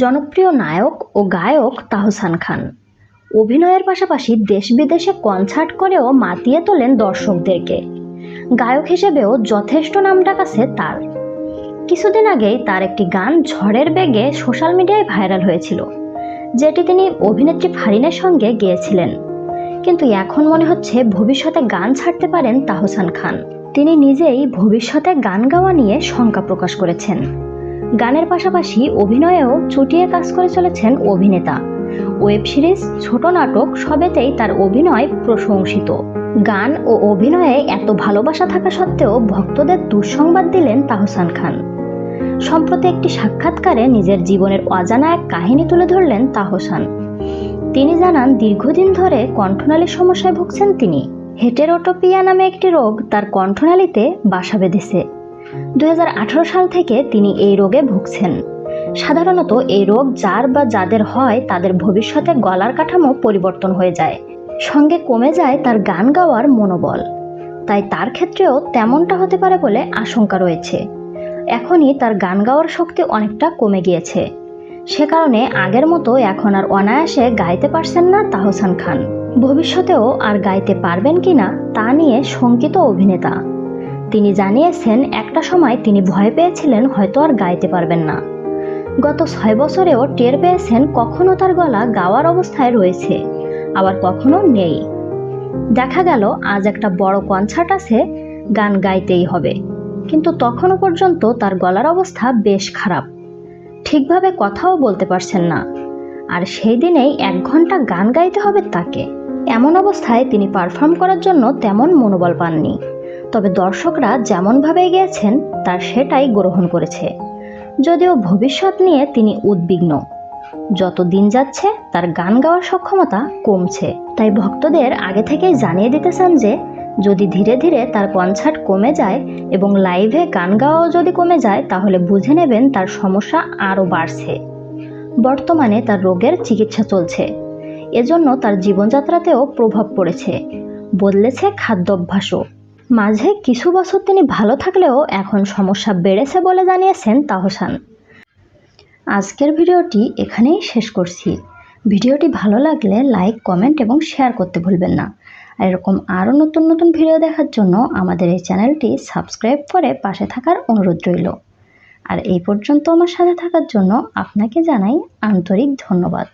জনপ্রিয় নায়ক ও গায়ক তাহসান খান। অভিনয়ের পাশাপাশি দেশ বিদেশে কনসার্ট করেও মাতিয়ে তোলেন দর্শকদেরকে। গায়ক হিসেবেও যথেষ্ট নামডাক আছে তার। কিছুদিন আগেই তার একটি গান ঝড়ের বেগে সোশ্যাল মিডিয়ায় ভাইরাল হয়েছিল, যেটি তিনি অভিনেত্রী ফারিনের সঙ্গে গেয়েছিলেন। কিন্তু এখন মনে হচ্ছে ভবিষ্যতে গান ছাড়তে পারেন তাহসান খান। তিনি নিজেই ভবিষ্যতে গান গাওয়া নিয়ে শঙ্কা প্রকাশ করেছেন। গানের পাশাপাশি অভিনয়েও চুটিয়ে কাজ করে চলেছেন অভিনেতা। ওয়েব সিরিজ ছোট নাটক সবেতেই তার অভিনয় প্রশংসিত। গান ও অভিনয়ে এত ভালোবাসা থাকা সত্ত্বেও ভক্তদের দুঃসংবাদ দিলেন তাহসান খান। সম্প্রতি একটি সাক্ষাৎকারে নিজের জীবনের অজানা এক কাহিনী তুলে ধরলেন তাহসান। তিনি জানান, দীর্ঘদিন ধরে কণ্ঠনালীর সমস্যায় ভুগছেন তিনি। হেটেরোটোপিয়া নামে একটি রোগ তার কণ্ঠনালীতে বাসা বেঁধেছে। দু হাজার আঠারো সাল থেকে তিনি এই রোগে ভুগছেন। সাধারণত এই রোগ যার বা যাদের হয়, তাদের ভবিষ্যতে গলার কাঠামো পরিবর্তন হয়ে যায়। সঙ্গে কমে যায় তার গান গাওয়ার মনোবল। তাই তার ক্ষেত্রেও তেমনটা হতে পারে বলে আশঙ্কা রয়েছে। এখনই তার গান গাওয়ার শক্তি অনেকটা কমে গিয়েছে। সে কারণে আগের মতো এখন আর অনায়াসে গাইতে পারছেন না তাহসান খান। ভবিষ্যতেও আর গাইতে পারবেন কিনা তা নিয়ে শঙ্কিত অভিনেতা। তিনি জানিয়েছেন, একটা সময় তিনি ভয় পেয়েছিলেন, হয়তো আর গাইতে পারবেন না। গত ছয় বছরেও টের পেয়েছেন, কখনো তার গলা গাওয়ার অবস্থায় রয়েছে, আবার কখনো নেই। দেখা গেল, আজ একটা বড় কনসার্ট আছে, গান গাইতেই হবে। কিন্তু তখনও পর্যন্ত তার গলার অবস্থা বেশ খারাপ। ঠিকভাবে কথাও বলতে পারছেন না। আর সেই দিনেই এক ঘণ্টা গান গাইতে হবে তাকে। এমন অবস্থায় তিনি পারফর্ম করার জন্য তেমন মনোবল পাননি। তবে দর্শকরা যেমনভাবে গিয়েছেন তার সেটাই গ্রহণ করেছে। যদিও ভবিষ্যৎ নিয়ে তিনি উদ্বিগ্ন। যত দিন যাচ্ছে, তার গান গাওয়ার সক্ষমতা কমছে। তাই ভক্তদের আগে থেকেই জানিয়ে দিতে চান যে, যদি ধীরে ধীরে তার কনসার্ট কমে যায় এবং লাইভে গান গাওয়াও যদি কমে যায়, তাহলে বুঝে নেবেন তার সমস্যা আরও বাড়ছে। বর্তমানে তার রোগের চিকিৎসা চলছে। এজন্য তার জীবনযাত্রাতেও প্রভাব পড়েছে। বদলেছে খাদ্যাভ্যাসও। মাঝে কিছু বছর তিনি ভালো থাকলেও এখন সমস্যা বেড়েছে বলে জানিয়েছেন তাহসান। আজকের ভিডিওটি এখানেই শেষ করছি। ভিডিওটি ভালো লাগলে লাইক, কমেন্ট এবং শেয়ার করতে ভুলবেন না। আর এরকম আরও নতুন নতুন ভিডিও দেখার জন্য আমাদের এই চ্যানেলটি সাবস্ক্রাইব করে পাশে থাকার অনুরোধ রইল। আর এই পর্যন্ত আমার সাথে থাকার জন্য আপনাকে জানাই আন্তরিক ধন্যবাদ।